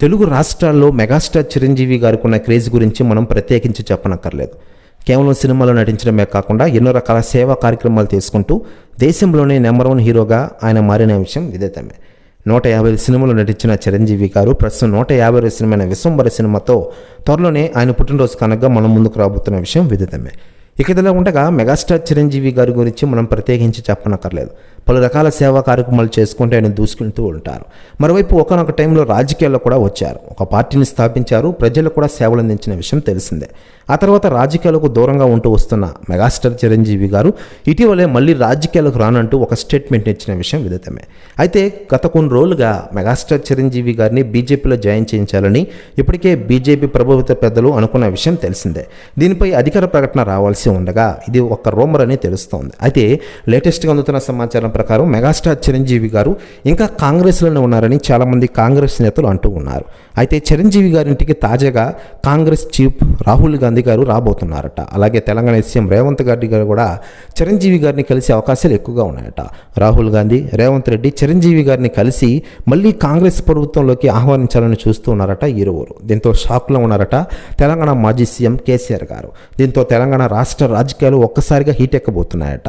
తెలుగు రాష్ట్రాల్లో మెగాస్టార్ చిరంజీవి గారికి ఉన్న క్రేజ్ గురించి మనం ప్రత్యేకించి చెప్పనక్కర్లేదు. కేవలం సినిమాలో నటించడమే కాకుండా ఎన్నో రకాల సేవా కార్యక్రమాలు తీసుకుంటూ దేశంలోనే నెంబర్ వన్ హీరోగా ఆయన మారిన విషయం విదితమే నూట యాభై సినిమాలు నటించిన చిరంజీవి గారు ప్రస్తుతం నూట యాభై సినిమైన విశ్వంబర సినిమాతో త్వరలోనే ఆయన పుట్టినరోజు కనుక మనం ముందుకు రాబోతున్న విషయం విదితమే ఇక ఇదిలా ఉండగా మెగాస్టార్ చిరంజీవి గారి గురించి మనం ప్రత్యేకించి చెప్పనక్కర్లేదు. పలు రకాల సేవా కార్యక్రమాలు చేసుకుంటూ ఆయన దూసుకుంటూ ఉంటారు. మరోవైపు ఒకనొక టైంలో రాజకీయాల్లో కూడా వచ్చారు. ఒక పార్టీని స్థాపించారు. ప్రజలకు కూడా సేవలు అందించిన విషయం తెలిసిందే. ఆ తర్వాత రాజకీయాలకు దూరంగా ఉంటూ వస్తున్న మెగాస్టార్ చిరంజీవి గారు ఇటీవలే మళ్ళీ రాజకీయాలకు రానంటూ ఒక స్టేట్మెంట్ ఇచ్చిన విషయం విదితమే. అయితే గత కొన్ని రోజులుగా మెగాస్టార్ చిరంజీవి గారిని బీజేపీలో జాయిన్ చేయించాలని ఇప్పటికే బీజేపీ ప్రభుత్వ పెద్దలు అనుకున్న విషయం తెలిసిందే. దీనిపై అధికార ప్రకటన రావాల్సి ఉండగా ఇది ఒక రూమర్ అని తెలుస్తోంది. అయితే లేటెస్ట్గా అందుతున్న సమాచారం ప్రకారం మెగాస్టార్ చిరంజీవి గారు ఇంకా కాంగ్రెస్లోనే ఉన్నారని చాలామంది కాంగ్రెస్ నేతలు అంటూ ఉన్నారు. అయితే చిరంజీవి గారింటికి తాజాగా కాంగ్రెస్ చీఫ్ రాహుల్ గాంధీ గారు రాబోతున్నారట. అలాగే తెలంగాణ సీఎం రేవంత్ రెడ్డి గారు కూడా చిరంజీవి గారిని కలిసే అవకాశాలు ఎక్కువగా ఉన్నాయట. రాహుల్ గాంధీ రేవంత్ రెడ్డి చిరంజీవి గారిని కలిసి మళ్ళీ కాంగ్రెస్ ప్రభుత్వంలోకి ఆహ్వానించాలని చూస్తూ ఉన్నారట ఇరువురు దీంతో షాక్లో ఉన్నారట తెలంగాణ మాజీ సీఎం కేసీఆర్ గారు. దీంతో తెలంగాణ రాష్ట్ర రాష్ట్ర రాజకీయాలు ఒక్కసారిగా హీట్ ఎక్కబోతున్నాయట.